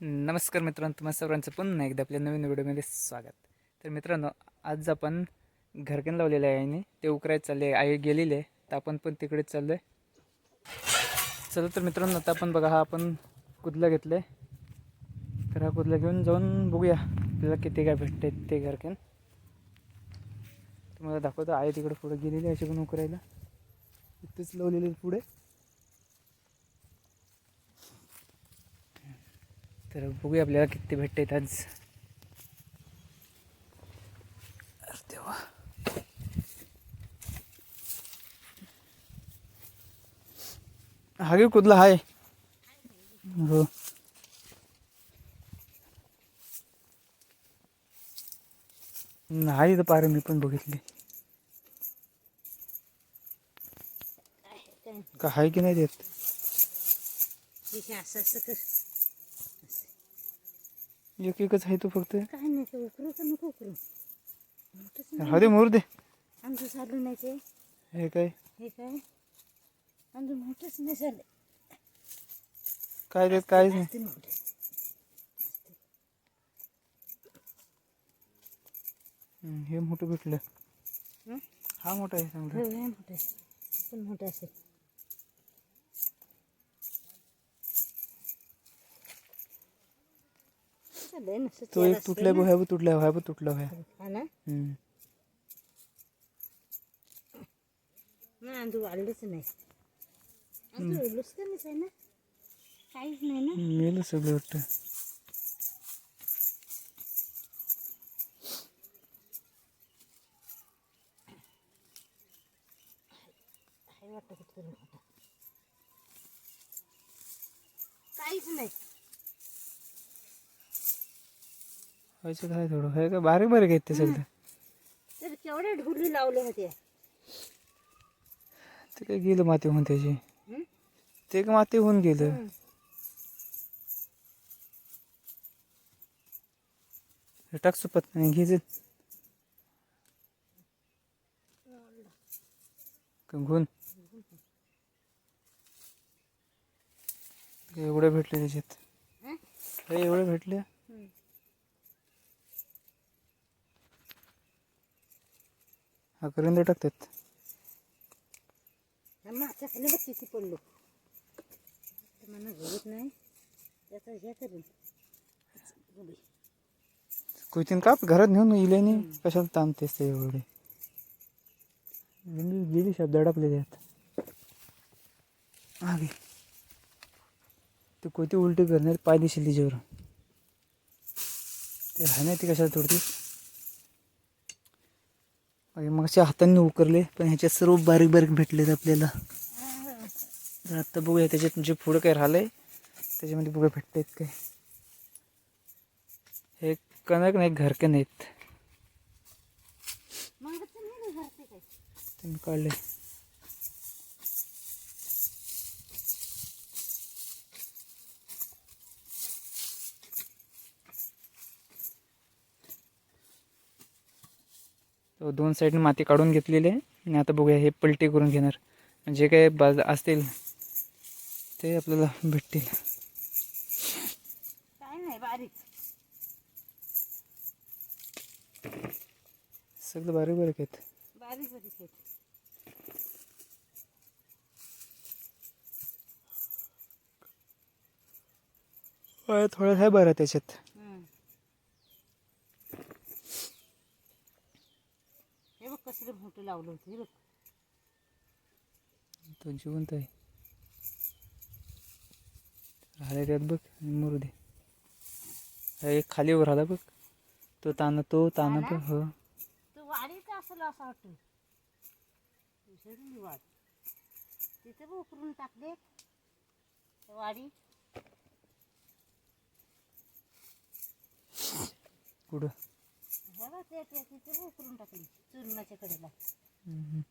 नमस्कार मित्रांनो तुम्हा सर्वांचं पुन्हा एकदा आपल्या नवीन व्हिडिओमध्ये स्वागत. तर मित्रांनो आज आपण घरकन लावलेलं आहे आईने ते उकरायचं चालले आई गेलेली आहे तर आपण पण तिकडेच चाललो आहे चला तर मित्रांनो आता आपण बघा हा आपण कुदला घेतलं आहे तर हा कुदला घेऊन जाऊन बघूया आपल्याला किती काय भेटते ते घरकन तुम्हाला दाखवतो आई तिकडे पुढे गेलेली आहे अशी पण उकरायला. इथेच लावलेले पुढे. तर बघूया आपल्याला किती भेटते आज अरे देवा. हा गे कुठला हाय? हो. नाही तर पारे मी पण बघितली. का हाय की नाही देत? एक एकच आहे तो फक्त. काय नाही ते उकरू का नको उकरू? हा दे मोर दे. आमचं झालं नाही ते. हे काय? हे काय? आमचं मोठंच नाही झालं. काय देत काहीच नाही. हम्म, हे मोठं भेटलं. हं? हा मोठा आहे चांगला. हो हे मोठं आहे. पण मोठं असेल चाललंय ना तो एक तुटल्या ना. ह्या बघ तुटल्या ह्या बघ तुटला ह्या हा ना हम्म. ना अंदू वाढलंच नाही अंदू लुसकनच आहे ना काहीच नाही ना मेलं सगळं वाटतं काहीच नाही व्हायचं काय थोडं? हे काय बारीक बारीक आहेत ते सगळं. तर केवढे ढुली लावले होते ते काय गेलं माती होऊन त्याची? ते काय माती होऊन गेलं टाक सुपत नाही घे घुन एवढे भेटले त्याच्यात. एवढे भेटले हं. करिंदे टाकतात. त्या मागच्या खाली बघ किती पडलो. मला नाही. त्याचा हे करेन. गुढी. कोयतीन काप? घरात नेऊन इल्याने कशाला ताणतेस ते एवढे? गेली शब्द दडपले त्यात मागे ते कोयती उलटी करणार? पाय दिसेल तिच्यावर. ते राहणार ती कशाला तोडतीस? मागे मगच्या हातांनी उकरले पण ह्याच्यात सर्व बारीक बारीक भेटलेत आपल्याला. तर आत्ता बघूया त्याच्यात म्हणजे पुढं काय राहिलंय त्याच्यामध्ये बघूया भेटतायत काय. हे कणक नाही घरकन आहेत मग ते नाही ना घरचे काय त्यांनी काढले. तो दोन साईडने माती काढून घेतलेली आहे. आणि आता बघूया हे पलटी करून घेणार. म्हणजे काय बाज असतील ते आपल्याला भेटतील. काय नाही बारीक. सगळं बारीक बारीक आहेत. बारीक बारीक आहेत. होय, थोडं आहे बरं त्याच्यात हं. हे बघ कसलं मोठं लावलं होतं बघ. तो जिवंत आहे. राहिले त्यात बघ मरू दे. हा एक खाली वर आला बघ. तो ताना तो ताना बघ हो. तो वाडीचा असेल असं वाटतं वाड तिथे बघ उकरून टाकले. ते वाडी कुठं? बघ ते ते तिथे बघ उकरून टाकली चुरणाच्या कडेला. हम्म.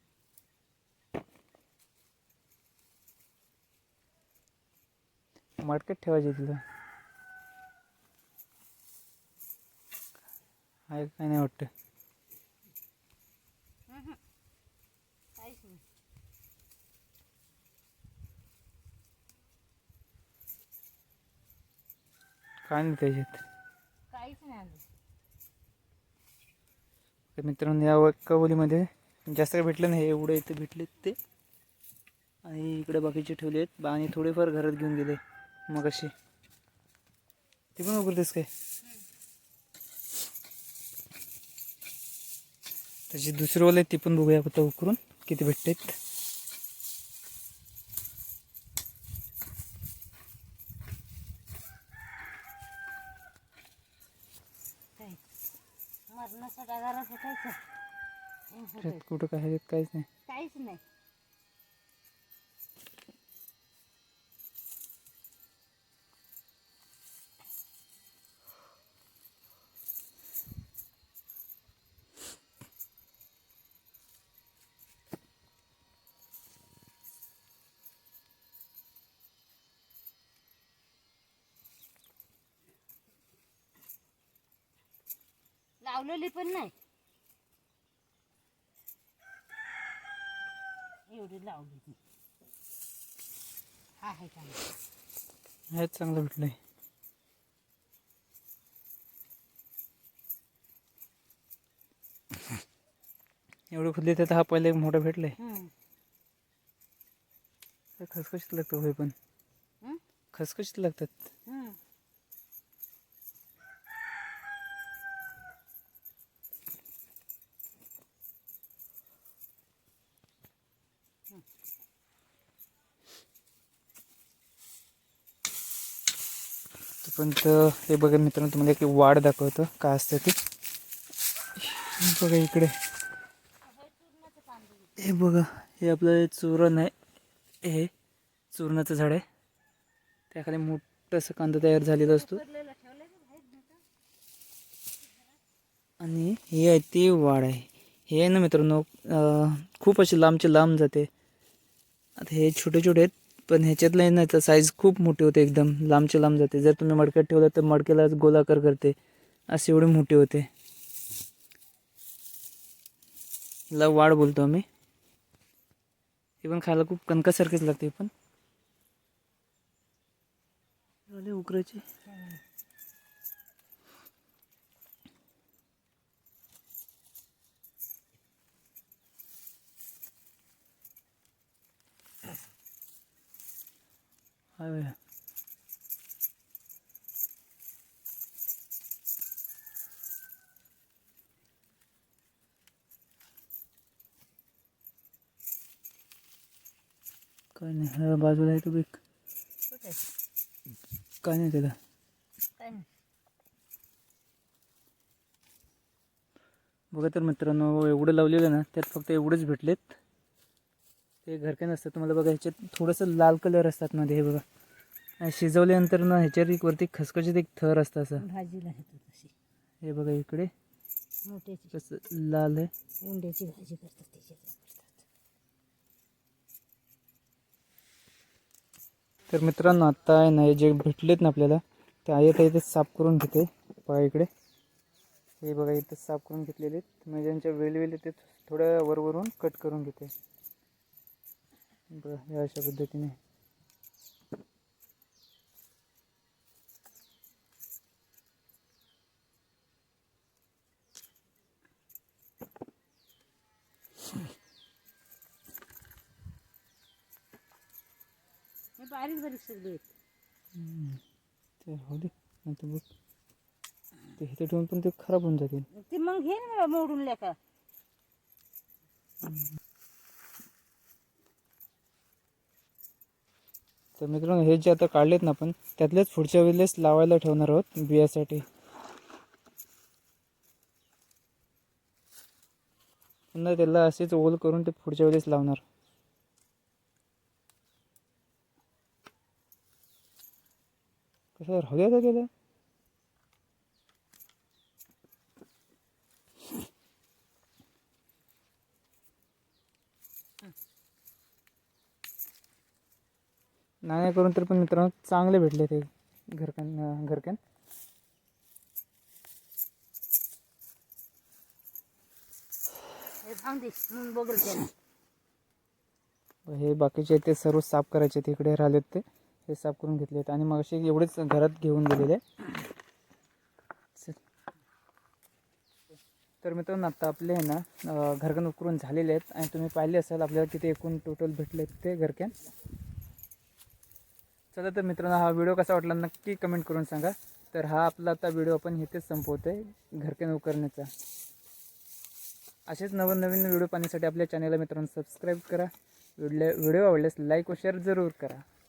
मडक्यात ठेवायचे तिथं. आहे काय नाही वाटतं? काहीच नाही. काय नाही त्याच्यात? काहीच नाही आलं तर मित्रांनो या कवलीमध्ये जास्त काही भेटलं नाही. एवढं इथे भेटलेत ते. आणि इकडे बाकीचे ठेवले आहेत आणि थोडेफार घरात घेऊन गेले. मग असे ते पण उघडतेस काय? त्याची दुसरी वाले ती पण बघूया आता उकरून. किती भेटतात काय मरणासाठी घरात होतायचं कुठं काय काहीच नाही. काहीच नाही. लावलेली पण नाही. एवढी लावली ती. हा आहे चांगलं भेटलंय. एवढं खुदले तर हा पहिले मोठा भेटलाय. खसखशीत लागतं होय पण. खसखशीत लागतात. तोपर्यंत हे बघा मित्रांनो तुम्हाला एक वाढ दाखवतो. काय असतं ते? बघा इकडे. हे बघा हे आपलं चूर्ण आहे. हे चूर्णाचं झाड आहे. त्याखाली मोठं असं कांदा तयार झालेला असतो. आणि हे आहे ती वाढ आहे. हे आहे ना मित्रांनो खूप अशी लांबचे लांब जाते. आता हे छोटे छोटे आहेत पण ह्याच्यातलं नाही तर साईज खूप मोठी होते एकदम. लांबचे लांब जाते. जर तुम्ही मडक्यात ठेवलं तर मडक्याला गोलाकार करते. असे एवढे मोठे होते. ला वाढ बोलतो आम्ही. हे पण खायला खूप कणकासारखेच लागते पण. झाले उकरायचे हाय बघा. काय नाही. हा बाजूला आहे तो बेक काय नाही त्याला. बघा तर मित्रांनो एवढं लावलेलं ना त्यात फक्त एवढेच भेटलेत. ते घरके नसतात तुम्हाला बघा ह्याच्यात थोडंसं लाल कलर असतात मध्ये हे बघा. आणि शिजवल्यानंतर ना ह्याच्यावर एक वरती खसखशीत एक थर असतं असं. भाजीला हे बघा इकडे. कसं लाल आहे. उंड्याची भाजी करतात त्याच्यात. तर मित्रांनो आता आहे ना हे जे भेटलेत ना आपल्याला ते आहे आता इथे साफ करून घेते. बघा इकडे. हे बघा इथे साफ करून घेतलेले आहेत. म्हणजे त्यांच्या वेलवेल ते थोड्या वरवरून कट करून घेते. बघा या अशा पद्धतीने. बारीक बारीक सगळे ते हो दे नंतर बघ. ते इथे ठेवून पण ते खराब होऊन जातील. ते मग घे ना मोडून लेका. तर मित्रांनो हे जे आता काढलेत ना आपण त्यातलेच पुढच्या वेळेस लावायला ठेवणार आहोत बियासाठी. पुन्हा त्याला असेच ओल करून ते पुढच्या वेळेस लावणार. कसं राहू द्या गेलं नाही करून तर पण मित्रांनो चांगले भेटले ते घरकन घरकन. हे त्याला हे बाकीचे ते सर्व साफ करायचे तिकडे राहिलेत ते. हे साफ करून घेतले आहेत. आणि मग असे एवढेच घरात घेऊन गेलेले तर मित्रांनो आत्ता आपले आहे ना घरकन उकरून झालेले आहेत. आणि तुम्ही पाहिले असाल आपल्याला किती एकूण टोटल भेटले आहेत ते घरक्यान. चला तर मित्रांनो हा व्हिडिओ कसा वाटला नक्की कमेंट करून सांगा. तर हा आपला आता व्हिडिओ आपण इथेच संपवतो आहे घरकॅन उकरण्याचा असेच नवनवीन व्हिडिओ पाहण्यासाठी आपल्या चॅनलला मित्रांनो सबस्क्राईब करा. व्हिडिओ व्हिडिओ आवडल्यास लाईक व शेअर जरूर करा.